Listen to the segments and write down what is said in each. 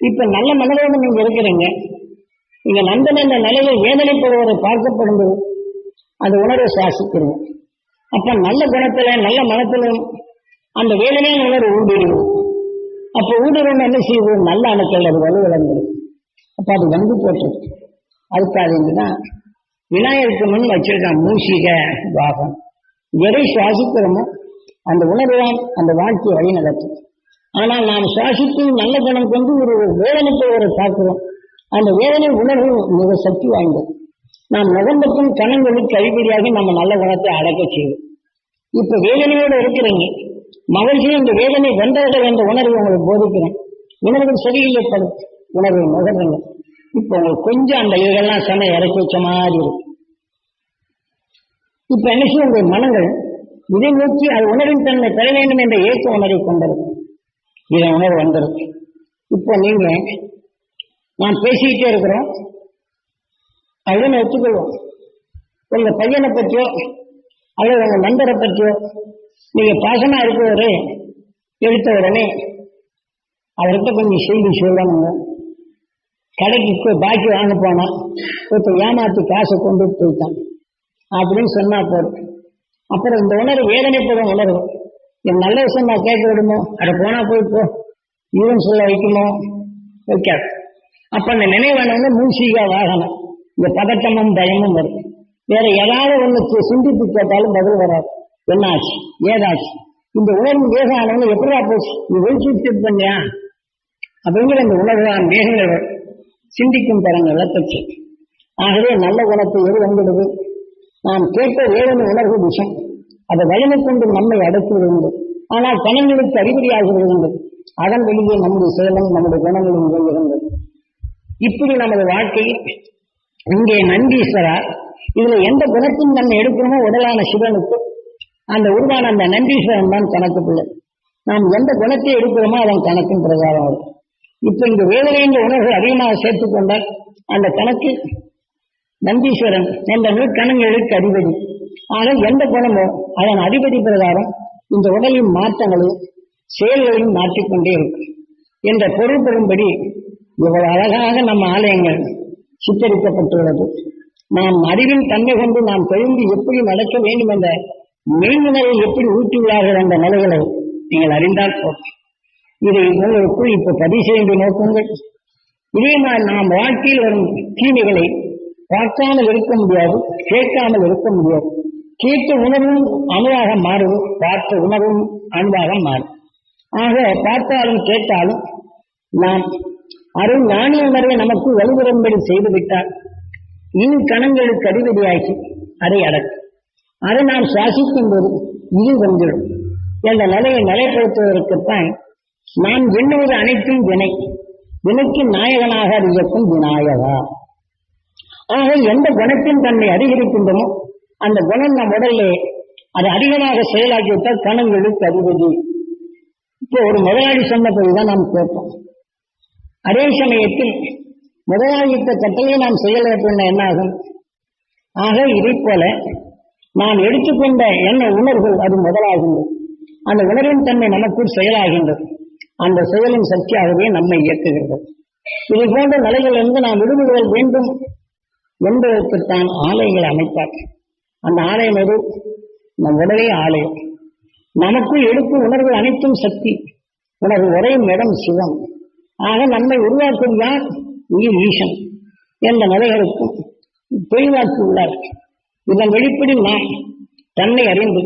இப்ப நல்ல மனதோடு நீங்க இருக்கிறீங்க. நீங்க நண்பன் என்ற நிலையை வேதனைப்படுவதை பார்க்கப்படும் போது அந்த உணர்வை சுவாசிக்கிறீங்க அப்ப நல்ல குணத்துல நல்ல மனத்திலும் அந்த வேதனையான உணர்வு ஊடுருவோம். அப்ப ஊடுருவம் என்ன செய்வோம் நல்ல அணுக்கள் அது வலுவிழந்துடும் அப்ப அது வந்து போட்டு அதுக்காக விநாயகருக்கு முன் வச்சிருக்கான் மூஷிக பாகம். எதை சுவாசிக்கிறோமோ அந்த உணர்வு தான் அந்த வாழ்க்கையை வழி நடத்தும் ஆனால் நாம் சுவாசித்து நல்ல குணம் கொண்டு ஒரு வேதனைக்கு ஒரு பார்க்கிறோம் அந்த வேதனை உணர்வு மிக சக்தி வாய்ந்தது. நாம் நுகர்ந்தக்கும் கணங்களுக்கு அடிப்படையாக நம்ம நல்ல குணத்தை அடக்க செய்யும் இப்ப வேதனையோடு இருக்கிறீங்க. மகிழ்ச்சியும் இந்த வேதனை வென்றவர்கள் என்ற உணர்வை உங்களுக்கு போதிக்கிறேன். உணர்வு சரியில்லை உணர்வை நுகர்றீங்க. இப்ப உங்களுக்கு கொஞ்சம் அந்த இதெல்லாம் சென்னை இறக்கி வச்ச மாதிரி இருக்கு. இப்ப என்ன செய்ய உங்கள் மனங்கள் இதை நோக்கி அது உணர்வின் தன்மை பெற வேண்டும் என்ற ஏற்ற உணர்வை கொண்டிருக்கும். இதை உணர்வு வந்திருக்கு. இப்போ நீங்க நான் பேசிக்கிட்டே இருக்கிறோம் அப்படின்னு ஒத்துக்கொள்வோம்? உங்க பையனை பற்றியோ அல்லது உங்க நண்பரை பற்றியோ நீங்க பாசமா இருக்கிறவரு எடுத்த உடனே அவர்கிட்ட கொஞ்சம் செய்தி சொல்லணுங்க. கடைக்கு போய் பாக்கி வாங்க போனா ஒருத்தர் ஏமாத்தி காசை கொண்டு போயிட்டான். அப்படின்னு சொன்னா போதும். அப்புறம் இந்த உணர்வு வேதனைப்படும் உணர்வு. இது நல்ல விஷயம் நான் கேட்க விடுமோ? அட போனா போய் போ. ஈவன் சொல்ல வைக்குமோ? வைக்காது. அப்ப அந்த நினைவானவங்க மூசிகா வாகனம். இந்த பதட்டமும் பயமும் வரும். வேற ஏதாவது ஒண்ணு சிந்தித்து கேட்டாலும் பதில் வராது. என்னாச்சு? ஏதாச்சு? இந்த உணர்வு வேகானவங்க ஆனவங்க எப்படியா போச்சு? நீ வெளிச்சு பண்ணியா? அப்படிங்கிற அந்த உணர்வு வேகங்கள் சிந்திக்கும் தரங்கள் விளக்கச்சு ஆகவே நல்ல குணத்தை எது வந்துடுது? நாம் கேட்ட வேதனை உணர்வு விஷம். அதை வலிமை கொண்டு நம்மை அடைக்குவது உண்டு. ஆனால் கணங்களுக்கு அறிகுறியாகிறது உண்டு. அதன் வெளியே நம்முடைய செயலும் நம்முடைய குணங்களும் இயங்குகின்றது இப்படி நமது வாழ்க்கை இங்கே நந்தீஸ்வரா இதுல எந்த குணத்தையும் நம்ம எடுக்கிறோமோ உடலான சிவனுக்கு அந்த உருவான அந்த நந்தீஸ்வரன் தான் கணக்கு பிள்ளை. நாம் எந்த குணத்தை எடுக்கிறோமோ அதன் கணக்கின் பிரகாரம் வரும் இப்ப இந்த வேதனையின் உணர்வு அதிகமாக சேர்த்துக் கொண்டால் அந்த கணக்கு நந்தீஸ்வரன் என்ற நூற்கணங்களுக்கு அதிபதி. ஆனால் எந்த குணமோ அதன் அதிபதி பிரகாரம் இந்த உடலின் மாற்றங்களும் செயல்களையும் மாற்றிக்கொண்டே இருக்கும். என்ற பொருள் பெறும்படி இவ்வளவு அழகாக நம்ம ஆலயங்கள் சித்தரிக்கப்பட்டுள்ளது. நாம் அறிவின் தன்மை கொண்டு நாம் தெரிந்து எப்படி நடக்க வேண்டும் என்ற மெய்யுணர்வை எப்படி ஊட்டியுள்ளார்கள் என்ற நிலைகளை நீங்கள் அறிந்தால் போதும். இதை உங்களுக்குள் இப்ப பதிவு செய்து நோக்குங்கள். இதே மாதிரி நாம் வாழ்க்கையில் வரும் தீமைகளை பார்க்காமல் இருக்க முடியாது கேட்காமல் இருக்க முடியாது. கேட்ட உணர்வும் அணுவாக மாறும் பார்த்த உணர்வும் அன்பாக மாறும். ஆக பார்த்தாலும் கேட்டாலும் நாம் அருள் ஞானி உணர்வை நமக்கு வலுவிரும்படி செய்துவிட்டால் இனி கணங்களுக்கு அதிபதியாகி அதை அடக்கும். அதை நாம் சுவாசிக்கும் போது இது வந்துடும் என்ற நிலையை நிலைப்படுத்துவதற்குத்தான் நாம் எண்ணுவது அனைத்தும் வினை வினைக்கு நாயகனாக அது இயக்கும் விநாயகா. ஆக எந்த குணத்தின் தன்னை அதிகரிக்கின்றமோ அந்த குணம் நம் உடல்ல அது அதிகமாக செயலாக்கிவிட்டால் கணங்களுக்கு அதிபதி இப்போ ஒரு முதலாளி சொன்னபடிதான் நாம் கேட்போம். அதே சமயத்தில் முதலாளித்த கட்டையை நாம் செயலாற்றின என்ன ஆகும் ஆக இதை போல நாம் எடுத்துக்கொண்ட என்ன உணர்வுகள் அது முதலாகின்றது அந்த உணர்வின் தன்மை நமக்குள் செயலாகின்றது. அந்த செயலின் சக்தியாகவே நம்மை இயக்குகிறது. இது போன்ற நிலைகளிலிருந்து நாம் விடுபடுதல் வேண்டும் என்பதற்குத்தான் ஆலைகளை அமைத்தார் அந்த ஆலயம் எது? நம் உடலே ஆலயம். நமக்குள் எடுக்கும் உணர்வு அனைத்தும் சக்தி. உணர்வு உரையும் இடம் சிவம். ஆக நம்மை உருவாக்கும் தான் உயிர் ஈசன் என்ற நிலைகளுக்கும் தெளிவாக்கி உள்ளார். இதன் வெளிப்படி நாம் தன்னை அறிந்து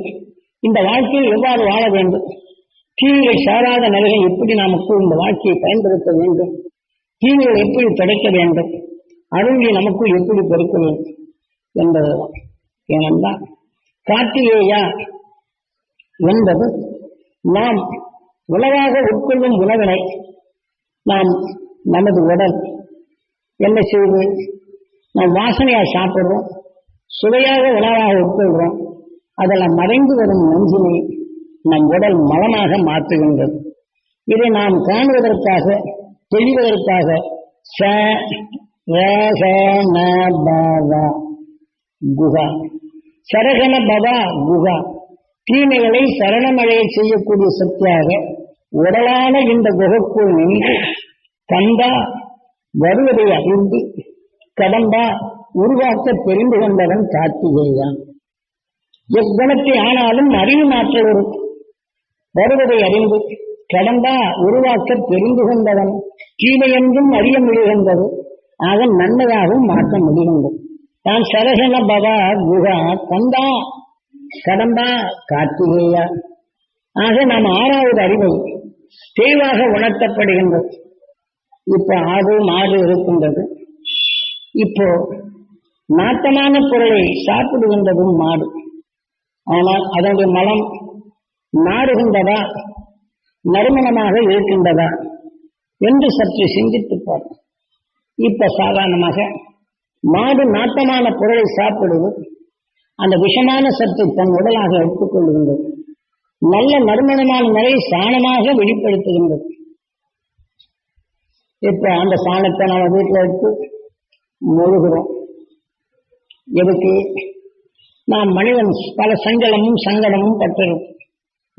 இந்த வாழ்க்கையில் எவ்வாறு வாழ வேண்டும்? தீவிரை சாராத நிலையை எப்படி நமக்கு இந்த வாழ்க்கையை பயன்படுத்த வேண்டும்? தீவிரை எப்படி தடைக்க வேண்டும்? அருளை நமக்கு எப்படி பெருக்க வேண்டும்? என்பதுதான். ஏனென்றால் கார்த்திகேயா என்பது நாம் உணவாக உட்கொள்ளும் உணவினை நாம் நமது உடல் என்ன செய்வது நாம் வாசனையாக சாப்பிடுறோம் சுவையாக உணவாக உட்கொள்கிறோம் அதில் மறைந்து வரும் நஞ்சினை நம் உடல் மலமாக மாற்றுகின்றது. இதை நாம் காணுவதற்காக தெளிவதற்காக ச ர, ச, ந, குகா சரகண பவா குகா தீமைகளை சரணமழையை செய்யக்கூடிய சக்தியாக உடலான இந்த குகைக்குள் நின்று கண்டா வருவதை அறிந்து கடந்தா உருவாக்க தெரிந்து கொண்டவன் கார்த்திகேயான். எக்குணத்தை ஆனாலும் அறிவு மாற்றல் இருக்கும் வருவதை அறிந்து கடந்தா உருவாக்க தெரிந்து கொண்டவன். என்றும் அறிய முடிகின்றது. ஆக நன்மையாகவும் மாற்ற முடிகின்றது. தான் சரசன பவா குகா. கந்தா கடம்பா. கார்த்திகேயா. ஆக நாம் ஆறாவது அறிவை தெளிவாக உணர்த்தப்படுகின்றது. இப்ப ஆடு மாடு இருக்கின்றது. இப்போ நாட்டமான பொருளை சாப்பிடுகின்றதும் மாடு ஆனால் அதனுடைய மலம் நாடுகின்றதா நறுமணமாக இருக்கின்றதா? என்று சற்று சிந்தித்துப் பார் இப்ப சாதாரணமாக மாடு நாட்டமான பொருளை சாப்பிடுவது அந்த விஷமான சத்தை தன் உடலாக எடுத்துக்கொள்கின்றது. நல்ல நறுமணமான நிலை சாணமாக வெளிப்படுத்துகின்றது. இப்ப அந்த சாணத்தை நம்ம வீட்டில் எடுத்து முழுகிறோம். எதுக்கு? நாம் மனிதன் பல சங்கடமும் சங்கடமும் பட்டிருக்கும்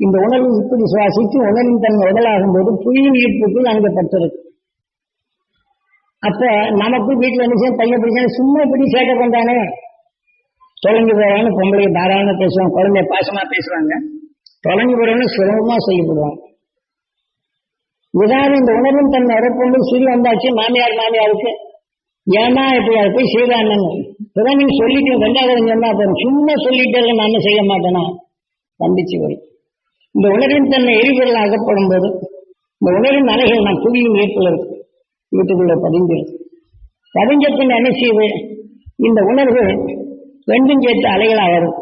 இந்த உணர்வு இப்படி சுவாசித்து உணர்வின் தன் உடலாகும் போது புவியின் ஈர்ப்புக்கு அங்கே பட்டிருக்கும் அப்ப நமக்கு வீட்டுல என்ன செய்ய பையன் பிடிச்சா சும்மா இப்படி சேட்டை பண்றானே. தொலைஞ்சு போறான்னு பொம்பளை தாராளமா பேசுவாங்க குழந்தைய பாசமா பேசுவாங்க. தொலைஞ்சு போறவன்னு சுலபமா செய்யப்படுவாங்க இதாவது இந்த உணர்வும் தன்னை வரப்பொண்டு சிறு வந்தாச்சு மாமியார் மாமியாருக்கு. ஏமா இப்படி அது போய் செய்தான்னு இப்பதான் நீங்க சொல்லிட்டு ரெண்டாவது சொன்னா போறோம் சும்மா சொல்லிட்டு நான் செய்ய மாட்டேனா? தம்பிச்சு போய். இந்த உணர்வின் தன்னை எரிபொருள் அகப்படும் போது இந்த உணர்வின் அலைகள் நான் புவியின் ஈர்ப்பில் இருக்கு. வீட்டுக்குள்ள பதிஞ்சிடும் பதிஞ்ச பின் என்ன செய்யுது இந்த உணர்வு ரெண்டும் சேர்த்து அலைகளாக வரும்.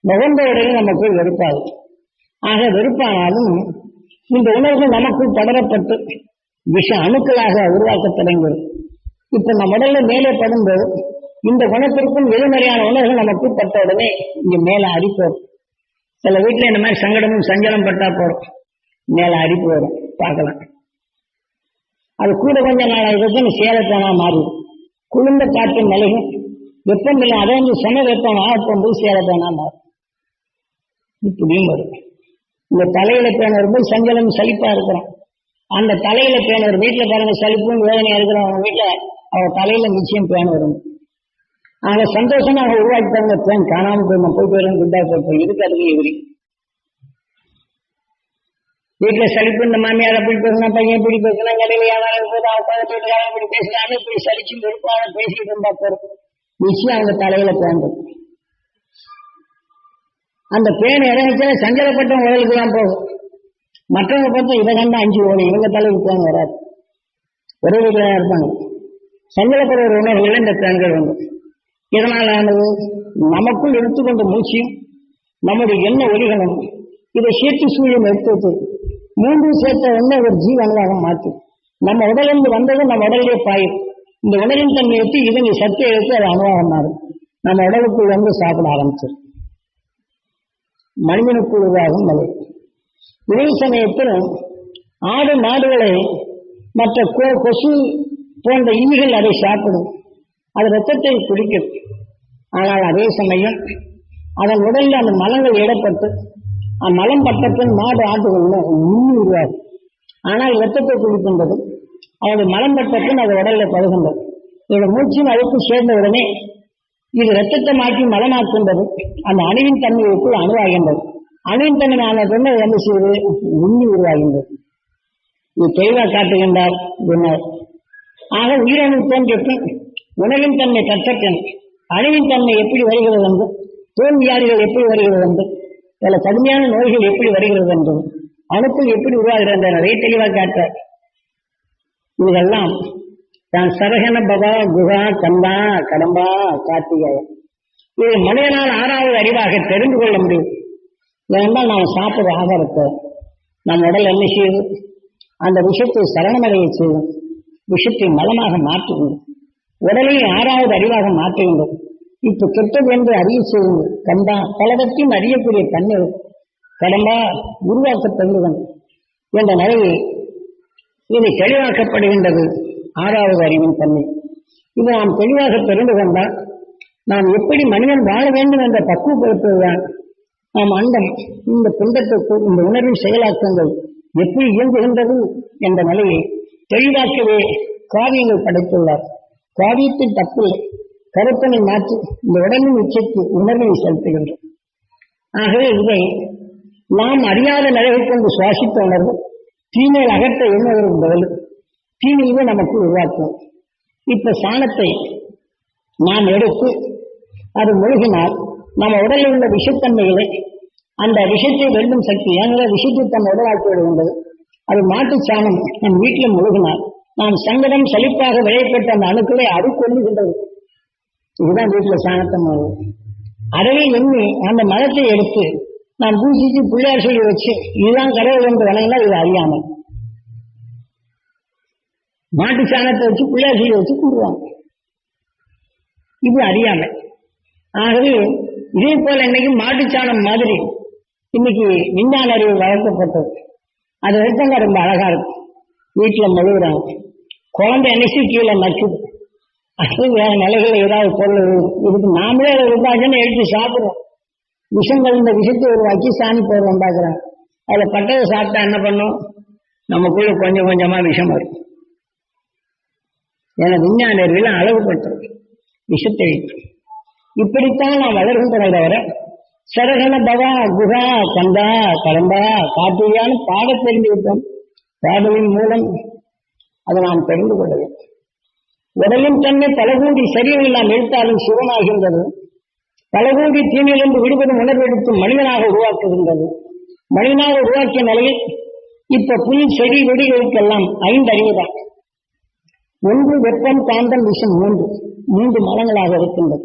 நுகர்ந்த நமக்கு வெறுப்பாகும் ஆக வெறுப்பானாலும் இந்த உணர்வு நமக்கு படரப்பட்டு விஷ அணுக்களாக உருவாக்க தொடங்குகிறது இப்ப நம்ம உடல்ல மேலே படும்போது இந்த குணத்திற்கும் எதிர்மறையான உணர்வு நமக்கு பட்ட உடனே இங்க மேல அரிப்பு வரும் சில வீட்டுல இந்த மாதிரி சங்கடமும் சஞ்சலம் பட்டா போறோம் மேல அரிப்பு வரும் பார்க்கலாம். அது கூட கொஞ்ச நாளாக ஆகிட்டு சேலத்தானா மாறிடும் குளிர்ந்த காற்று மலையும் வெப்பம் இல்லை அதை வந்து சென்னை வெப்பம் ஆகப்போகும்போது சேலத்தானா மாறும் இப்படியும் வரும். இந்த தலையில பேணர் போய் சஞ்சலம் சலிப்பா இருக்கிறோம் அந்த தலையில பேணர் வீட்டுல பாருங்க சலிப்பும் வேதனையா இருக்கிறவங்க வீட்டுல அவங்க தலையில நிச்சயம் பேன் வரும். அவங்க சந்தோஷமா அவங்க உருவாக்கி தாங்க பேன் காணாமல் போய் நான் போய் போயிடும் குண்டா போய் இதுக்கு அதுக்கு எதிரி வீட்டுல சளிப்பு இந்த மாமியார் அப்படி பேசினா பையன் இப்படி பேசினா கடையில வியாபாரம் போது அவங்க குழந்தை இப்படி பேசுறாங்க இப்படி சளிச்சு வெறுப்பாக பேசிட்டு இருந்தா போறது விஷயம் அவங்க தலையில பேன் அந்த பேன் இறங்கிச்சா சஞ்சலப்பட்ட உடலுக்கு தான் போகும். மற்றவங்க பார்த்து இதை கண்டா அஞ்சு ஓடும் இவங்க தலைக்கு பேன் வராது. ஒரே வீட்டில் இருப்பாங்க. சஞ்சலப்படுற ஒரு உணர்வுகள் இந்த பேன்கள் வந்து. இதனால் ஆனது நமக்குள் எடுத்துக்கொண்ட மூச்சியும் நம்முடைய எண்ண ஒலிகளும் இதை சேர்த்து சூழல் எடுத்து வச்சது மூன்றும் சேர்த்த ஒண்ணு ஒரு ஜீவனதாக மாற்றும் நம்ம உடலிருந்து வந்ததும் நம்ம உடலே பாயும். இந்த உடலின் தன்மை எடுத்து இதனை சக்தி எடுத்து அது அனுபவம் மாறும் நம்ம உடலுக்குள் வந்து சாப்பிட ஆரம்பிச்சிடும் மனிதனுக்குள் உருவாகும் நிலை இதே சமயத்தில் ஆடு மாடுகளை மற்ற கொசு போன்ற ஈகள் அதை சாப்பிடும். அது ரத்தத்தை குடிக்கும். ஆனால் அதே சமயம் அதன் உடலில் அந்த மலங்கள் இடப்பட்டு மலம் பட்டத்தின் மாடு ஆட்டுகள்ல உண்ணி உருவாகும். ஆனால் ரத்தத்தை குளிக்கின்றது அதோட மலம் பட்டத்தின் அது உடல்ல பழுகின்றது இதோட மூச்சின் அழுப்பு சேர்ந்த உடனே இது ரத்தத்தை மாற்றி மலமாக்கின்றது. அந்த அணுவின் தன்மைக்குள் அணுவாகின்றது. அணுவின் தன்மை ஆனதுன்னு என்ன செய்வது? உண்ணி உருவாகின்றது. இது தெளிவா காட்டுகின்றார் பின்னர். ஆக உயிரணு தோன்றியது உணவின் தன்மை கற்றப்பின் அணுவின் தன்மை எப்படி வருகிறது என்று தோல்வியாளிகள் எப்படி வருகிறது என்று பல கடுமையான நோய்கள் எப்படி வருகிறது என்று அணுக்கள் எப்படி உருவாகிறது நிறைய தெளிவாக காட்ட இதெல்லாம் தான் சரகன பவா குகா கந்தா கடம்பா கார்த்திகாயம் இது மனிதனால் ஆறாவது அறிவாக தெரிந்து கொள்ள முடியும். ஏனென்றால் நாம் சாப்பிடுற ஆகாரத்தை நம் உடல் என்ன செய்யுது அந்த விஷத்தை சரணமடைய செய்யும். விஷத்தை மலமாக மாற்றுகின்றோம் உடலை ஆறாவது அறிவாக மாற்றுகின்றோம் இப்ப கெட்டது என்று அறிவு செய்யும் கண்டா பலவற்றையும் அறியக்கூடிய தன்மை கடம்பா உருவாக்க என்ற நிலையில் இது தெளிவாக்கப்படுகின்றது ஆறாவது அறிவின் தன்மை. இது நாம் தெளிவாக தெரிந்து கொண்டால் நாம் எப்படி மனிதன் வாழ வேண்டும் என்ற பக்குவப்படுத்துவதுதான் நாம் அண்டம் இந்த பிண்டத்துக்கு இந்த உணர்வின் செயலாக்கங்கள் எப்படி இயங்குகின்றது என்ற நிலையை தெளிவாக்கவே காவியங்கள் படைத்துள்ளார். காவியத்தின் தப்பு கருப்பனை மாற்றி இந்த உடலின் உச்சைக்கு உணர்வை செலுத்துகின்றோம் ஆகவே இதை நாம் அறியாத நிலையை கொண்டு சுவாசித்த உணர்வு தீமை அகற்ற எண்ணுவதற்கு பதில் தீமையுமே நமக்கு உருவாக்கும் இப்ப சாணத்தை நாம் எடுத்து அது முழுகினால் நம்ம உடலில் உள்ள விஷத்தன்மைகளை அந்த விஷத்தை வெல்லும் சக்தி ஏன்னா விஷத்தை தன் உடலாக்கி விடுகின்றது அது மாட்டுச் சாணம் நம் வீட்டில் முழுகினால் நாம் சங்கடம் செழிப்பாக விளையப்பட்ட அந்த அணுக்களை அது கொள்ளுகின்றது இதுதான் வீட்டில் சாணத்தை முழுகும் அதவே எண்ணி அந்த மரத்தை எடுத்து நான் பூசிச்சு பிள்ளையார் சொல்லி வச்சு இதுதான் கடவுள் என்று வணங்கினா இது அறியாமல் மாட்டு சாணத்தை வச்சு பிள்ளையார் சொல்லி வச்சு கூடுவாங்க இது அறியாமல் ஆகவே இதே போல இன்னைக்கு மாட்டுச்சாணம் மாதிரி இன்னைக்கு விஞ்ஞான அறிவு வளர்க்கப்பட்டது. அதை எடுத்தவங்க ரொம்ப அழகா இருக்கும் வீட்டுல முழுகுறாங்க குழந்தை அனுசி கீழே நச்சுது அது நிலைகள் ஏதாவது பொருள் இதுக்கு நாமளே அதை உருவாக்கன்னு எடுத்து சாப்பிடுறோம். விஷம் கலந்த விஷத்தை உருவாக்கி சாணி போடுறோம் பார்க்குறேன். அதில் பட்டதை சாப்பிட்டா என்ன பண்ணும்? நமக்குள்ள கொஞ்சம் கொஞ்சமாக விஷம் வரும். ஏன்னா விஞ்ஞான அறிவில் அளவுபட்டது விஷத்தை இப்படித்தான் நாம் வளர்கின்றன தவிர சரகண பவா குஹா கந்தா கடம்பா காட்டுவியான்னு பாட தெரிந்து விட்டோம். பாடலின் மூலம் அதை நாம் தெரிந்து கொள்ள வேண்டும். உடலின் தன்மை பலகூடி சரியில் நாம் எடுத்தாலும் சிவனாகின்றது. பலகூடி தீமையிலிருந்து விடுபடும் உணர்வெடுத்து மனிதனாக உருவாக்குகின்றது. மனிதனாக உருவாக்கிய நிலையில் இப்ப புல் செடி வெடிகளுக்கெல்லாம் ஐந்து அறிவுதான் ஒன்று வெப்பம் காந்தம் விஷம் மூன்று. மூன்று மலங்களாக இருக்கின்றது.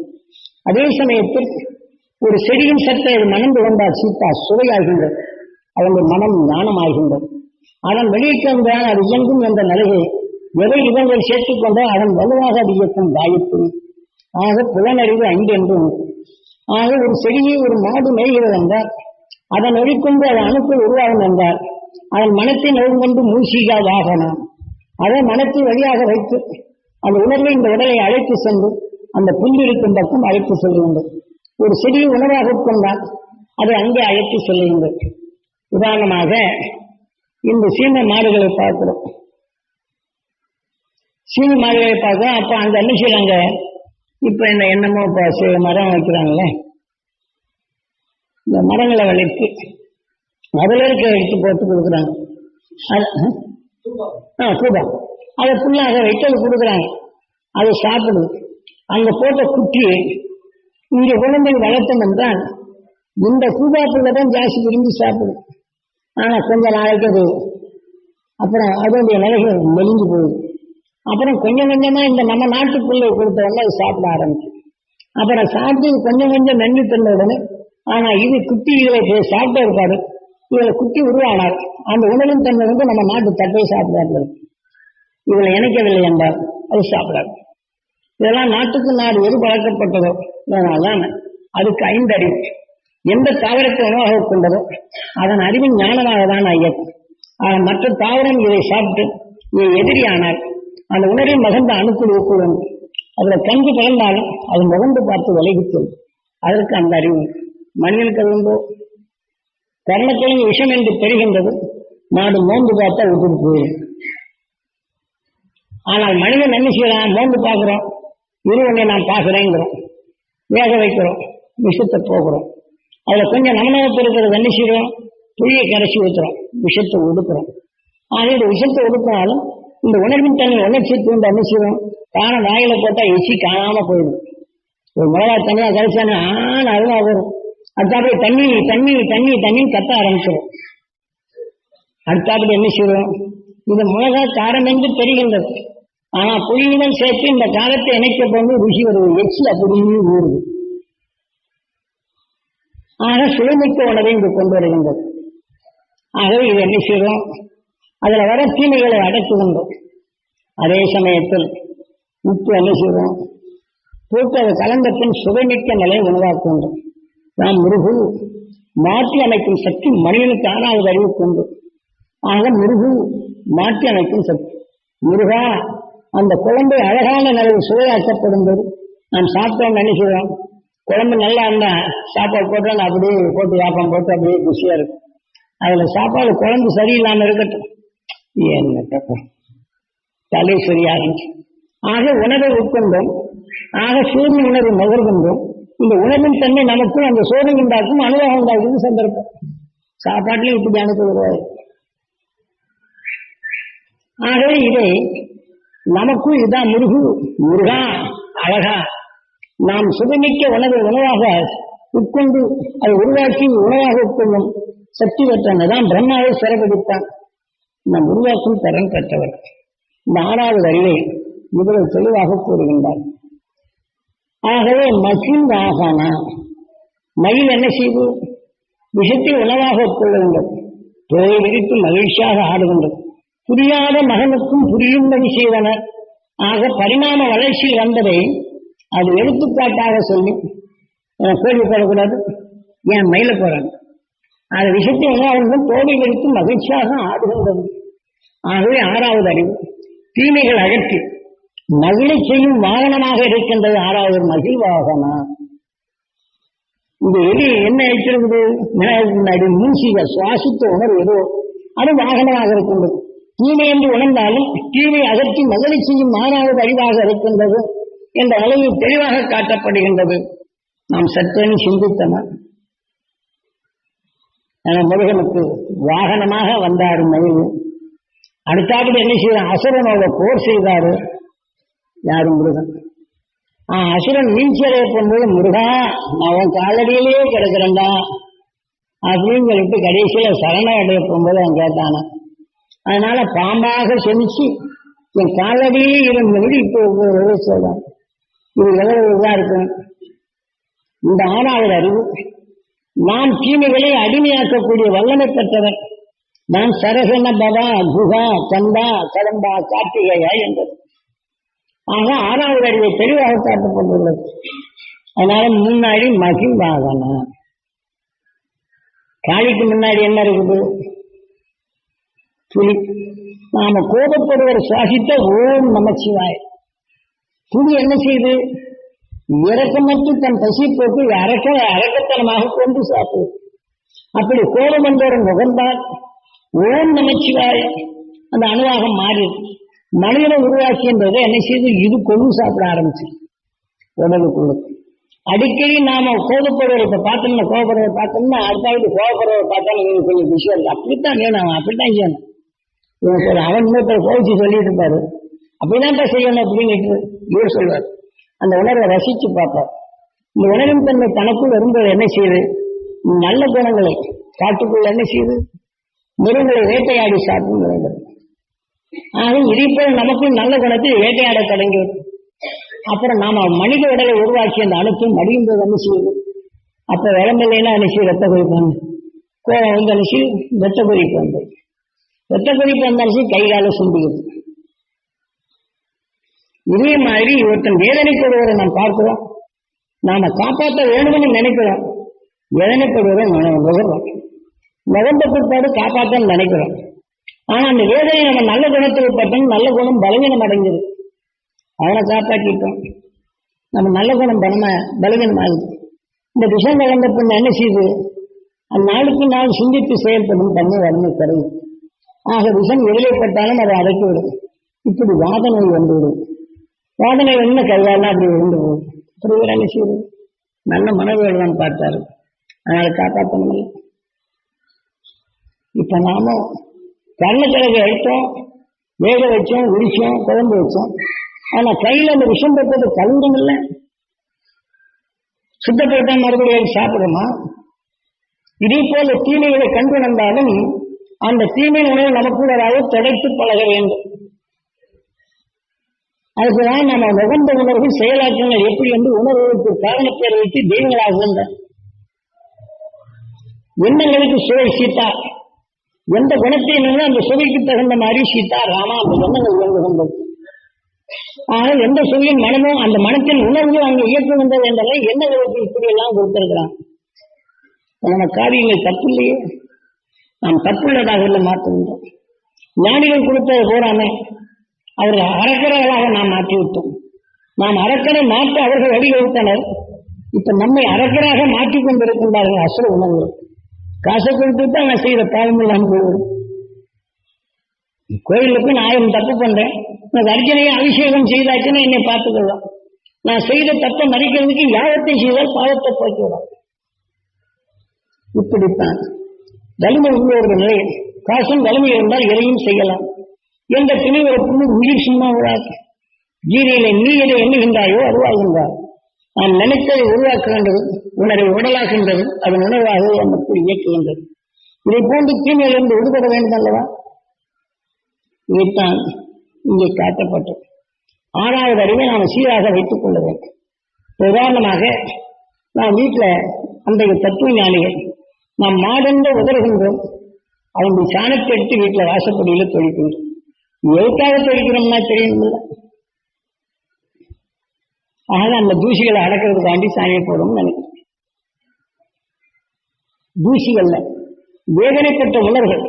அதே சமயத்தில் ஒரு செடியின் சட்டை அது மணந்து கொண்டால் சீத்தா சுவையாகின்றது. அதனுடைய மனம் ஞானமாகின்றது. ஆனால் வெளியிட்டு வந்தால் அது இயங்கும் என்ற நிலையை எதை இவங்கள் சேர்த்துக் கொண்டோ அதன் வலுவாக அது இயக்கும் காயத்ரி ஆக புலனறிவு ஐந்து என்று ஆக ஒரு செடியை ஒரு மாடு மேய்கிறது என்றால் அதன் ஒழிக்கொண்டு அது அணுக்கள் உருவாகும் என்றால் அதன் மனத்தை நோய்கொண்டு மூசிகா வாகனம் அதை மனத்தை வழியாக வைத்து அந்த உணர்வை இந்த உடலை அழைத்து சென்று அந்த புல் இருக்கும் பக்கம் அழைத்து செல்கின்றது ஒரு செடியை உணவாக கொண்டால் அதை அங்கே அழைத்து செல்கின்றது உதாரணமாக இந்த சீன மாடுகளை பார்க்கிறோம். சீன மாடுகளை பார்க்கிறோம் அப்ப அந்த என்ன செய்யறாங்க இப்ப என்ன என்னமோ இப்போ மரம் வைக்கிறாங்களே இந்த மரங்களை வளர்த்து அதுல இருக்க எடுத்து போட்டு கொடுக்குறாங்க. அது ஆ? சூப்பா அதை புல்லாக வைத்து அது கொடுக்குறாங்க. அதை சாப்பிடுது. அங்கே போட்ட குட்டி இங்க குழந்தைகள் வளர்த்தோம் என்றால் இந்த சூதாப்புல தான் ஜாஸ்தி விரும்பி சாப்பிடும் ஆனா கொஞ்ச நாளைக்கு அது அப்புறம் அதனுடைய நிலைகள் மெலிஞ்சு போகுது. அப்புறம் கொஞ்சம் கொஞ்சமா இந்த நம்ம நாட்டுக்குள்ளே கொடுத்தவங்க அது சாப்பிட ஆரம்பிச்சு. அப்புறம் சாப்பிட்டு கொஞ்சம் கொஞ்சம் நன்றி தந்த உடனே ஆனா இது குட்டி இதுல சாப்பிட்டே சாப்பிட்டு இருப்பாரு இதுல குட்டி உருவானார் அந்த உணவின் தன்மை வந்து நம்ம நாட்டு தட்டை சாப்பிடார்கள் இவளை இணைக்கவில்லை என்றார் அது சாப்பிடாது. இதெல்லாம் நாட்டுக்கு நாடு எது பழக்கப்பட்டதோ அதனால்தான் அதுக்கு ஐந்து அறிவு. எந்த தாவரத்தை உணவாக கொண்டதோ அதன் அறிவின் ஞானமாக தான் இயக்கும் ஆனால் மற்ற தாவரம் இதை சாப்பிட்டு இதை எதிரியானால் அந்த உணர்வின் மகந்த அணுக்குள் ஒப்புடன் அதுல கஞ்சி கலந்தாலும் அது முகந்து பார்த்து விலகித்தது அதற்கு அந்த அறிவு. மனிதனுக்கு அது உண்டோ? விஷம் என்று தெரிகின்றது. நாடு மோந்து பார்த்தா விட்டு போயிடும் ஆனால் மனிதன் என்ன செய்யலாம் மோந்து பார்க்கிறோம். இருவனை நான் பார்க்கிறேங்கிறோம். வேக வைக்கிறோம். விஷத்தை போகிறோம் அதுல கொஞ்சம் நமனவப்பு இருக்கிறது என்ன செய்யறோம்? புளியை கரைச்சி ஊற்றுறோம் விஷத்தை ஒடுக்குறோம் ஆனால் இந்த விஷத்தை ஒடுக்கினாலும் இந்த உணர்வின் தன்மை உணர்ச்சி தூண்டு என்ன செய்யறோம் காண வாயில போட்டா எச்சி காணாம போயிடும். ஒரு மிளகா தனியா கரைச்சானே ஆன அருவா வரும். அடுத்தாப்படி தண்ணி தண்ணி தண்ணி தண்ணி கத்த ஆரம்பிச்சிடும். அடுத்தாப்படி என்ன செய்வோம் இந்த மிளகா காரம் என்று தெரிகின்றது. ஆனா புளியுடன் சேர்த்து இந்த காலத்தை இணைக்க போது ருசி வருது. எச்சி அப்படியே ஊறுது. ஆக சுழமிக்க உணவை இங்கு கொண்டு வருகின்றது. ஆகவே இது என்ன செய்வோம் அதுல வர தீமைகளை அடக்குகின்றோம். அதே சமயத்தில் உப்பு என்ன செய்வோம்? போட்டு அது கலந்த பின் சுவைமிக்க நிலையை உணவாக்குகின்றோம் நாம் முருகு மாற்றி அமைக்கும் சக்தி மனிதனுக்கு ஆறாவது அறிவு ஆக முருகு மாற்றி அமைக்கும் சக்தி. முருகா அந்த குழம்பு அழகான நிலையில் சுவையாக்கப்படும் போது நாம் சாப்பிட்டோம் நினைக்கிறோம் குழம்பு நல்லா இருந்தா சாப்பாடு போட்டோம் அப்படியே போட்டு வியாபம் போட்டு அப்படியே ருசியா இருக்கும். அதுல சாப்பாடு குழம்பு சரியில்லாம இருக்கட்டும். என்ன தப்பு தலை சரியாக ஆக உணவை உட்கொண்டோம். ஆக சூரிய உணர்வு நுகர்கின்றோம் இந்த உணவின் தன்மை நமக்கும் அந்த சோதனை உண்டாக்கும் அனுபவம் உண்டாக்கும் சந்தர்ப்பம். சாப்பாட்டிலும் இப்படி அனுப்புகிறார் ஆகவே இதை நமக்கும் இதுதான் முருகு முருகா அழகா. நாம் சுகமிக்க உணவை உணவாக உட்கொண்டு அதை உருவாக்கி உணவாக உட்கொள்ளும் சக்தி பெற்றவன் பிரம்மாவை சிறப்பிடித்தான் நம் உருவாக்கும் திறன் பெற்றவர். இந்த அறிவை முதலில் தெளிவாக கூறுகின்றார். ஆகவே மகிழ்ந்த ஆகானா மயில் என்ன செய்து? விஷத்தை உணவாக உட்கொள்ள வேண்டும் தோல் விரித்து மகிழ்ச்சியாக ஆடுகின்றது. புரியாத மகனுக்கும் புரியும்படி செய்தன ஆக பரிணாம வளர்ச்சியில் வந்ததை அது எடுத்துக்காட்டாக சொல்லி கேள்விப்படக்கூடாது ஏன் மயில போறாங்க அது விஷயத்தை உணவாக தோலை விரித்து மகிழ்ச்சியாக ஆடுகின்றது. ஆகவே ஆறாவது அறிவு. தீமைகள் அகற்றி. மகிழை செய்யும் வாகனமாக இருக்கின்றது. ஆறாவது மகிழ் இது இந்த எலி என்ன வச்சிருக்குது விநாயகருக்கு முன்னாடி மூசிக சுவாசித்த உணர்வு ஏதோ. அது வாகனமாக இருக்கின்றது. தீமை என்று உணர்ந்தாலும் தீமை அகற்றி மகிழை செய்யும் ஆறாவது அறிவாக இருக்கின்றது என்ற அளவில் தெளிவாக காட்டப்படுகின்றது. நாம் சற்றேனும் சிந்தித்தன. முருகனுக்கு வாகனமாக வந்தார் மயில் அடுத்தாக்கு என்ன செய்யறான் அசுரனோட போர் செய்தாரு. யாரு முருகன்? ஆ அசுரன் நீச்சலை பண்ணும்போது முருகா. அவன் காலடியிலேயே கிடக்கிறேன்டா அப்படின்னு சொல்லிட்டு கடைசியில சரண அடைய போகும்போது அவன் கேட்டான. அதனால பாம்பாக செமிச்சு என் காலடியிலே இருந்தபடி இப்போ சொல்றான் இது எவ்வளவு இதா இருக்கும்? இந்த ஆறாவது அறிவு நாம் தீமைகளை அடிமையாக்கக்கூடிய வல்லமை பெற்றவர் நான் சரசன பவா குகா கந்தா கடம்பா கார்த்திகையா என்பது ஆக ஆறாவது அறிவை தெளிவாக காட்டப்பட்டுள்ளது. அதனால முன்னாடி மகிழ்வாகனா காளிக்கு முன்னாடி என்ன இருக்குது? துணி நாம கோபப்படுவர் சுவாசித்த ஓம் நமச்சிவாய். துணி என்ன செய்யுது இறக்கமற்று தன் பசி போட்டு அரக்க அரக்கத்தனமாக கொண்டு சாப்பிடு அப்படி கோபம் என்றவன் முகந்தான் ஓம் நமச்சிவாய் அந்த அணுவாகம் மாறியது மனிதனை உருவாக்கின்றது என்ன செய்து? இது கொண்டு சாப்பிட ஆரம்பிச்சு. உடலுக்குள்ள. அடிக்கடி நாம கோபப்படுவதை இப்ப பார்த்தோம்னா கோபப்படுறதை பார்த்தோம்னா அடுத்தாவது கோபப்படுறதை பார்த்தாலும் இவனுக்கு கொஞ்சம் விஷயம் இருக்கு. அப்படித்தான் வேணும் அவன் அப்படித்தான் செய்யணும். இவனுக்கு ஒரு அவன் இன்னொருத்தர் கோவிச்சு சொல்லிட்டு இருப்பாரு. அப்படிதான் செய்யணும் அப்படின்னு இவர் சொல்வார். அந்த உணர்வை ரசிச்சு பார்ப்பார். இந்த உணவின் தன்மை தனக்குள் வரும்போது என்ன செய்யுது? நல்ல குணங்களை. காட்டுக்குள்ள என்ன செய்யுது? மிருகங்களை வேட்டையாடி சாப்பிடும் நினைக்கிறது ஆக இதைப்போல் நமக்கும் நல்ல குணத்தை வேட்டையாட தொடங்கி அப்புறம் நாம மனித உடலை உருவாக்கி அந்த அணுக்கும் மடியும் போது என்ன செய்யுது அப்ப விளம்பில்லைன்னா அனுசி செய்யும் ரத்த கொதிப்பாங்க கோவம் வந்து அனுசி ரத்த வந்து ரத்த குறிப்பு வந்தாலும் சரி கை கால சுண்டிக்குது இதே மாதிரி ஒருத்தன் வேதனைப்படுவதை நாம் பார்க்கிறோம். நாம காப்பாற்ற வேணும்னு நினைக்கிறோம். வேதனைப்படுவதை நம்ம நுகர்றோம் நுகர்ந்த பிற்பாடு காப்பாற்றன்னு நினைக்கிறோம். ஆனா அந்த வேதனை நம்ம நல்ல குணத்துக்கு பட்டோம் நல்ல குணம் பலவீனம் அடைஞ்சது. அவனை காப்பாற்றிட்டோம். நம்ம நல்ல குணம் பலம பலவீனம் ஆகுது. இந்த விஷம் கலந்த பின் என்ன செய்யுது அந்த நாளுக்கு நாள் சிந்தித்து செயல்படும் தன்மை வறுமை குறையும் ஆக விஷம் எதிரைப்பட்டாலும் அதை அடக்கி விடும். இப்படி வாதனை வந்துவிடும் வாதனை என்ன கையாலாம் அப்படி விழுந்து போகும் அப்புறம் என்ன செய்யுது நல்ல மனவேடு பார்த்தாரு. அதனால காப்பாற்றணும் இப்ப நாம கருணக்கிழங்கு எடுத்தோம் வேக வச்சோம் உரிச்சோம் குழம்பு வச்சோம். ஆனா கையில அந்த விஷம் பெற்றது கலந்தும் இல்லை. சுத்தப்படுத்த மறுபடியும் சாப்பிடுமா? இதே போல தீமைகளை கண்டு வந்தாலும் அந்த தீமை உணவு நமக்குள்ளதாக தொடைத்து பழக வேண்டும். அதுக்குதான் நம்ம நுகர்ந்த உணர்வு செயலாக்கங்கள் எப்படி என்று உணர்வுக்கு காரணத்தை வைத்து தெய்வங்களாகுகின்ற எண்ணங்களுக்கு சுவை சீதா எந்த குணத்தையும் அந்த சுவைக்கு தகுந்த மாதிரி சீதா ராமா அந்த எண்ணங்கள் இயங்குகின்றது ஆனால் எந்த சுவையின் மனமும் அந்த மனத்தின் உணர்வு அங்கே இயக்குகின்றது என்றாலே எண்ணங்களுக்கு இப்படி எல்லாம் கொடுத்திருக்கிறான்? நம்ம காரியங்கள் தப்பு இல்லையே நாம் தப்புள்ளதாக இல்லை மாற்றுகின்றோம். ஞானிகள் கொடுத்தது போறாமே அவர்கள் அறக்கரைகளாக நாம் மாற்றி விட்டோம் நாம் அறக்கரை மாற்ற அவர்கள் வழிவகுத்தனர். இப்ப நம்மை அறக்கராக மாற்றிக் கொண்டிருக்கின்றார்கள் அசுர உணர்வு காசை கொடுத்து தான் நான் செய்த பாவம் இல்லாமல் போடுவேன் கோயிலுக்கு போய் நான் ஆயிரம் தப்பு பண்றேன். நான் அர்ச்சனையை அபிஷேகம் செய்தாச்சுன்னா என்னை பார்த்துக்கலாம். நான் செய்த தப்பை மறைக்கிறதுக்கு யாகத்தை செய்தால் பாவத்தை போக்கிவிடும் இப்படித்தான். வலிமை உள்ள ஒரு நிலை காசும் வலிமை இருந்தால் எதையும் செய்யலாம். எந்த துணிவரை புண்ணு உயிர் சும்மா விடாது ஜீரியிலே நீ எதை எண்ணுகின்றாயோ அதுவாகின்றார் நான் நினைத்ததை உருவாக்குகின்றது உணர்வை உடலாகின்றது அதன் உணர்வாக நமக்கு இயக்குகின்றது. இதை போன்று தீமையிலிருந்து விடுபட வேண்டும் அல்லவா இதைத்தான் இங்கே காட்டப்பட்டது. ஆறாவது அறிவை நாம் சீராக வைத்துக் கொள்ள வேண்டும். உதாரணமாக நாம் வீட்டில் அந்த தத்துவ ஞானிகள் நாம் மாடென்ற உதறுகின்றோம். அவனுடைய சாணத்தை எடுத்து வீட்டில் வாசப்படியில் தொழிக்கின்றோம். எதுக்காக தொழிக்கிறோம்னா தெரியுமில்ல அதனால அந்த தூசிகளை அடக்கிறதுக்காண்டி சாணியை போடணும்னு நினைக்கிறேன். தூசிகள்ல வேதனைப்பட்ட உணர்வுகள்.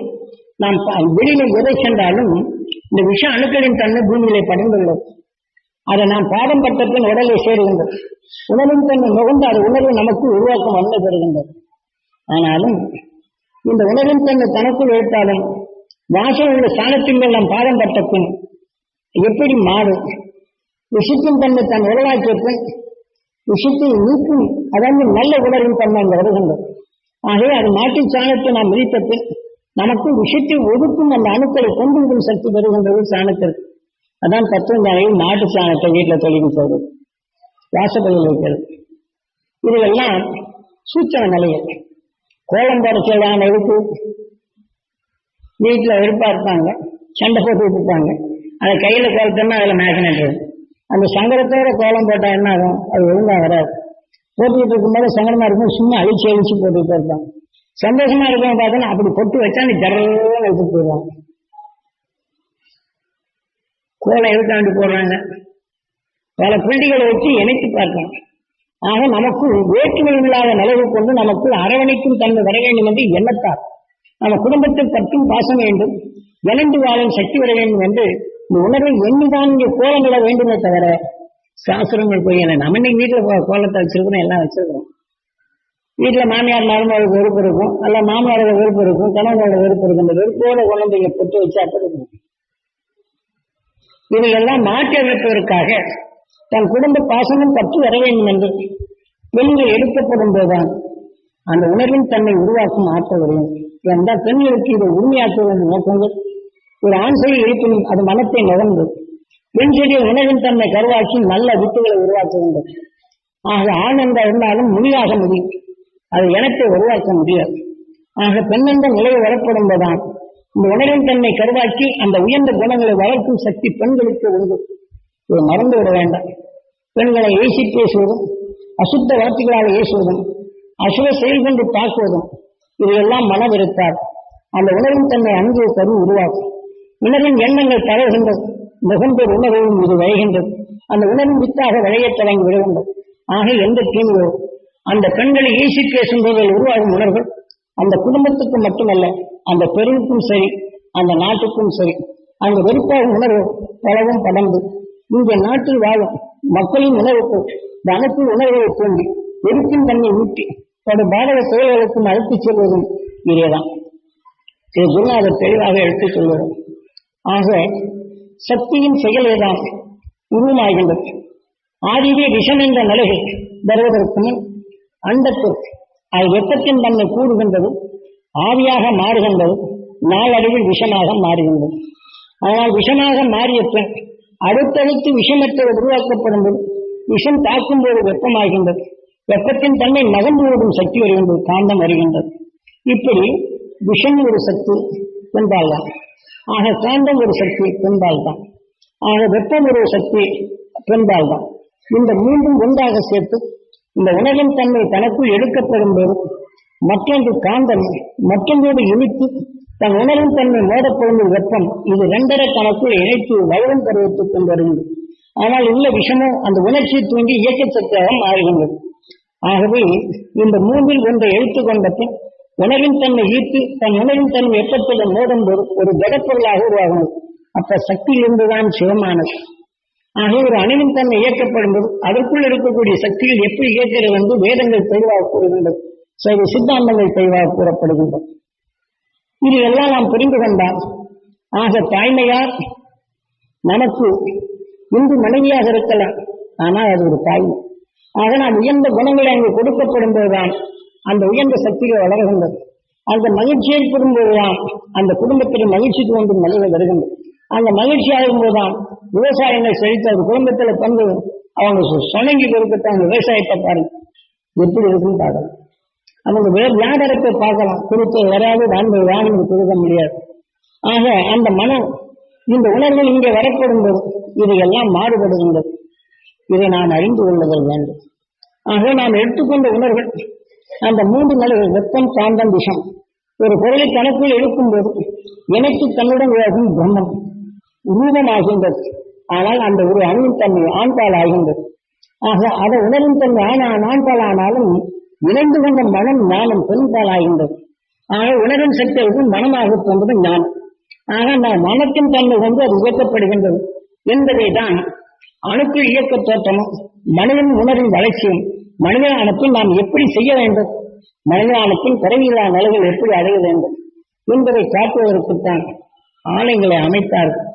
நாம் வெளியில எதை சென்றாலும் இந்த விஷ அணுக்களின் தன்மை பூமியிலே படர்ந்துள்ளது அதை நாம் பாதம் பட்ட உடலை சேருகின்றது. உணர்வின் தன்மை நுகர்ந்து அது உணர்வு நமக்கு உருவாக்கும் வந்த பெறுகின்றது ஆனாலும் இந்த உணர்வின் தன்மை தனக்குள் வைத்தாலும் வாசம் உள்ள சாணத்தின் மேல் நாம் பாதம் பட்டத்தின் எப்படி மாறும்? விஷத்தின் தன்மை தன் உடலாக்கிய விஷத்தை நீக்கும் அதாவது நல்ல உணர்வின் தன்மை அந்த வருகின்றது ஆகவே அது மாட்டு சாணத்தை நாம் மிதித்த நமக்கு விஷத்தை ஒதுக்கும் அந்த அணுக்களை கொண்டு விடும் சக்தி பெறுகின்றது சாணத்திற்கு அதான் தத்துவ மாட்டு சாணத்தை வீட்டில் தொழில் சொல்றது வாசப்பதில் வைக்கிறது இதுவெல்லாம் சூச்சன நிலைகள். கோலம் போட செய்யலாம் எடுத்து வீட்டில் வெறுப்பா இருப்பாங்க. சண்டை போட்டு விட்டுருப்பாங்க அதை கையில் கோலத்தோம்னா அதில் மேகனேட் அந்த சங்கரத்தோட கோலம் போட்டா என்ன ஆகும் அது ஒழுங்கா வராது. போட்டுக்கிட்டு இருக்கும்போது சங்கடமா இருக்கும் சும்மா அழிச்சு அழிச்சு போட்டுக்கிட்டே இருப்பாங்க சந்தோஷமா இருக்கும் பார்த்தோன்னா அப்படி பொட்டு வச்சா நீ ஜரன்னு எடுத்து போயிடுவாங்க கோலம் எதுக்காண்டி போடுறாங்க? பல புள்ளிகளை வச்சு இணைத்து பார்க்கலாம். ஆக நமக்கு வேற்றுமை இல்லாத நிலவு கொண்டு நமக்கு அரவணைக்கும் தன்மை வர வேண்டும் என்று எண்ணத்தார் நம்ம குடும்பத்தில் பற்றும் பாசம் வேண்டும். இணைந்து வாழும் சக்தி வர வேண்டும் என்று இந்த உணர்வை எண்ணிதான் இங்கே கோலமிட வேண்டுமே தவிர சாஸ்திரங்கள் போய் என்ன நம்ம இன்னைக்கு வீட்டில் கோலத்தை வச்சிருக்கிறோம் எல்லாம் வச்சிருக்கோம் வீட்டில் மாமியார் மருமகளுக்கு வெறுப்பு இருக்கும் அல்ல மாமியாரோட வெறுப்பு இருக்கும் கணவனோட வெறுப்பு இருக்கும் இந்த வெறுப்போட குழந்தைங்க பொட்டு வச்சு அப்படி இதையெல்லாம் மாற்றி அமைப்பதற்காக தன் குடும்ப பாசமும் பற்றி வர வேண்டும் என்று பெண்கள் எடுக்கப்படும் போதுதான் அந்த உணர்வின் தன்னை உருவாக்கும் ஆற்றல் வரும். என்றால் பெண்களுக்கு இதை உரிமையாக்க நோக்கங்கள் ஒரு ஆண் செயல் அது மனத்தை நகர்ந்து பெண் செடியில் உணவின் தன்னை கருவாக்கி நல்ல வித்துகளை உருவாக்க வேண்டும் ஆக ஆண் என்ற இருந்தாலும் முடியாக முடியும் அது இனத்தை உருவாக்க முடியாது. ஆக பெண் என்ற நிலை வரப்படும் போதுதான் இந்த உணவின் தன்னை கருவாக்கி அந்த உயர்ந்த குணங்களை வளர்க்கும் சக்தி பெண்களுக்கு உண்டு. இதை மறந்து விட வேண்டாம். பெண்களை ஏசி பேசுவதும் அசுத்த வார்த்தைகளால் ஏசுவதும் அசுர செயல் கொண்டு தாக்குவதும் இதையெல்லாம் மனவிருத்தார் அந்த உணவின் தன்னை அன்பு கரு உருவாக்கும் உணர்வின் எண்ணங்கள் பரவுகின்றது முகந்தோர் உணர்வும் இது விளைகின்றது அந்த உணர்வின் வித்தாக விளையத் தொடங்கி விடுகின்றது ஆக எந்த தீமையோ? அந்த பெண்களை ஈசி பேசும்போது உருவாகும் உணர்வுகள். அந்த குடும்பத்துக்கு மட்டுமல்ல அந்த பெருவுக்கும் சரி அந்த நாட்டுக்கும் சரி அந்த வெறுப்பாகும் உணர்வு பலவும் படர்ந்து இந்த நாட்டில் வாழும் மக்களின் உணர்வுக்கு தனத்தின் உணர்வுகளை தூண்டி வெறுப்பின் தன்னை ஊட்டி தனது பாரத செயல்களுக்கும் அழைத்துச் செல்வதும் இதேதான். இது குருநாதர் தெளிவாக எடுத்துச் சொல்வதும் ஆக சக்தியின் செயலேதான் உருவமாகின்றது ஆதிவே விஷம் என்ற நிலைகள் வருவதற்கு முன் அண்டத்திற்கு அது வெப்பத்தின் தன்மை கூடுகின்றது ஆவியாக மாறுகின்றது நாளடைவில் விஷமாக மாறுகின்றது. ஆனால் விஷமாக மாறிய பின் அடுத்தடுத்து விஷமற்ற உருவாக்கப்படும் போது விஷம் தாக்கும் போது வெப்பமாகின்றது. வெப்பத்தின் தன்மை நகர்ந்து விடும் சக்தி வருகின்றது காந்தம் வருகின்றது. இப்படி விஷம் ஒரு சக்தி என்றால்தான் ஆக காந்தம் ஒரு சக்தி பெண்பால் தான் ஆக வெப்பம் ஒரு சக்தி பெண்பால் தான் இந்த மூன்றும் ஒன்றாக சேர்த்து இந்த உலகின் தன்மை தனக்குள் எடுக்கப்படும் போது மற்றொன்று காந்தம். மற்றொன்றோடு இழுத்து தன் உணரும் தன்மை மோதப்படும் வெப்பம் இது ரெண்டரை தனக்குள் இணைத்து வலுவம் பருவத்துக் கொண்டு வருகிறது ஆனால் உள்ள விஷமோ அந்த உணர்ச்சி தூங்கி இயக்க சக்தியாக மாறுகின்றது. ஆகவே இந்த மூன்றில் ஒன்றை எடுத்துக்கொண்ட பின் உணவின் தன்மை ஈர்த்து தன் உணவின் தன்மை எப்பத்துடன் மோதும் போது ஒரு ஜடப்பொருளாக உருவாகும். அப்ப சக்தியிலிருந்துதான் சிவமானது. ஆகவே ஒரு அணுவின் தன்மை இயக்கப்படும் போது அதற்குள் இருக்கக்கூடிய சக்திகள் எப்படி இயக்கிறது என்று வேதங்கள் தெளிவாக கூறுகின்றது. சைவ சித்தாந்தங்கள் தெளிவாக கூறப்படுகின்றன இது எல்லாம் நாம் புரிந்து கொண்டால் ஆக தாய்மையார் நமக்கு இன்று மனைவியாக இருக்கலாம் ஆனால் அது ஒரு தாய் ஆக நாம் உயர்ந்த குணங்களை அங்கு கொடுக்கப்படும் போதுதான் அந்த உயர்ந்த சக்திகள் வளர்கின்றது அந்த மகிழ்ச்சி ஏற்படும் போதுதான் அந்த குடும்பத்தில் மகிழ்ச்சி தோன்றும் நிலைகள் வருகின்றது அந்த மகிழ்ச்சி ஆகும் போதுதான் விவசாயங்கள் செழித்து ஒரு குடும்பத்துல பங்கு அவங்க சுணங்கி கொடுக்கத்தான் விவசாயத்தை பாருங்க. எப்படி இருக்குன்னு பார்க்கலாம். அவங்க வேறு வியாபாரத்தை பார்க்கலாம். குறித்து வராது வாழ்ந்து வாங்கி கொடுக்க முடியாது. ஆக அந்த மனம் இந்த உணர்வுகள் இங்கே வரப்படும் போது இதையெல்லாம் மாறுபடுகின்றது இதை நாம் அறிந்து கொள்ளுதல் வேண்டும். ஆக நாம் எடுத்துக்கொண்ட உணர்வுகள் அந்த மூன்று நிலை வெப்பம் சாந்தம் விஷம். ஒரு பொருளை கணக்கில் எடுக்கும்போது எனக்கு தன்னுடன் விலகும் பிரம்மம். ரூபமாகின்றது. ஆனால் அந்த ஒரு அணுவின் தன்மை ஆண்பால் ஆகின்றது ஆக அதை உணரும் தன்மை ஆனால் ஆண்பால் ஆனாலும் இணைந்து கொண்ட மனம் ஞானம் பெரும்பால் ஆகின்றது ஆக உணரும் சக்திகளுக்கு மனமாக போன்றது ஞானம். ஆக அந்த மனத்தின் தன்மை கொண்டு அது இயக்கப்படுகின்றது என்பதை தான் அணுக்கு இயக்க தோற்றமும் மனதின் உணர்வின் வளர்ச்சியும். மனித நாம் எப்படி செய்ய வேண்டும்? மனித பிறவியில்லா நிலைகள் எப்படி அடைய வேண்டும்? என்பதை காட்டுவதற்குத்தான் ஆலைகளை அமைத்தார்கள்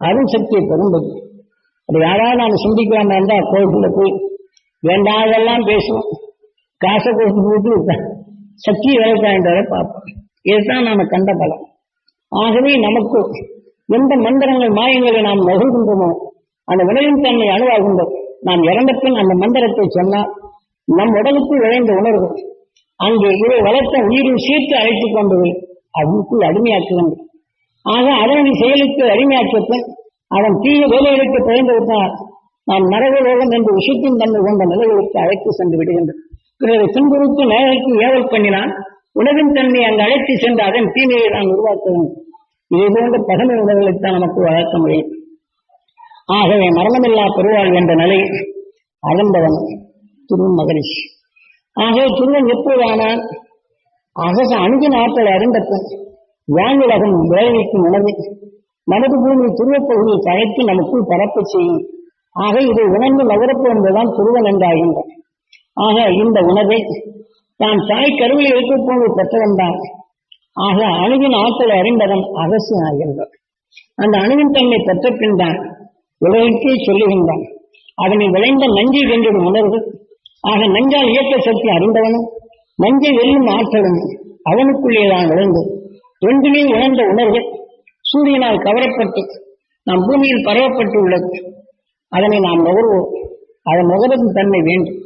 அருள் சக்தியை பெரும்பது அது யாராவது நாம் சிந்திக்காம இருந்தா கோயிலுக்குள்ள போய் வேண்டாதெல்லாம் பேசுவோம்? காசை கொடுத்து போட்டு சக்தி வேலைக்காண்டதை பார்ப்போம். இதுதான் நாம கண்ட பலம். ஆகவே நமக்கு எந்த மந்திரங்கள் மாயங்களை நாம் நகர்கின்றோமோ அந்த வினையின் தன்மை அணுவாகின்றோம் நாம் இறந்த பின் அந்த மந்திரத்தை சொன்னால் நம் உடலுக்கு விளைந்த உணர்வு. அங்கு இதை வளர்த்த உயிரின் சீர்த்து அழைத்துக் கொண்டு அதுக்குள் அடிமையாக்குகின்றது ஆக அதனை செயலுக்கு அடிமையாக்கிய அதன் அவன் தீய வேலைகளுக்கு பயந்துவிட்டால் நாம் நரகலோகம் என்று விஷயத்தின் தன்மை கொண்ட நிலைகளுக்கு அழைத்து சென்று விடுகின்றது. பிறகு துன்புறுத்து நேரருக்கு ஏவல் பண்ணினால் உணவின் தன்மை அங்கு அழைத்து சென்று அதன் தீமையை நாம் உருவாக்க வேண்டும் இதே போன்ற பகமை உணவுகளைத்தான் நமக்கு வளர்க்க முடியும். ஆகவே மரணமில்லா பெருவாள் என்ற நிலை அகந்தவன் துருவன் மகரிஷி ஆகவே துருவன் எப்போதானால் அகச அணுகின் ஆற்றலை அறிந்தப்பன் வானுலகம் விளைவிக்கும் உணவு. நமது பூமி துருவப்பகுதியை கழைத்து நமக்குள் பரப்பு செய்யும். ஆக இதை உணர்ந்து நகரப்பு என்பதுதான் துருவன் என்றாகின்ற. ஆக இந்த உணர்வை தான் தாய் கருவில் இருக்க போது பெற்றவன் தான். ஆக அணுவின் ஆற்றலை அறிந்தவன் அகசு ஆகின்றான் அந்த அணுவின் தன்மை பெற்ற பின் தான் உலகிற்கே சொல்லுகின்றான். அதனை விளைந்த நஞ்சை வென்றிடும் உணர்வு. ஆக நஞ்சால் இயக்க சக்தி அறிந்தவனும் நஞ்சை வெல்லும் ஆற்றலும் அவனுக்குள்ளேதான் விளைந்து ரெண்டுமே உணர்ந்த உணர்வு. சூரியனால் கவரப்பட்டு நாம் பூமியில் பரவப்பட்டு உள்ளது அதனை நாம் நுகர்வோம். அதன் நுகரும் தன்மை வேண்டும்.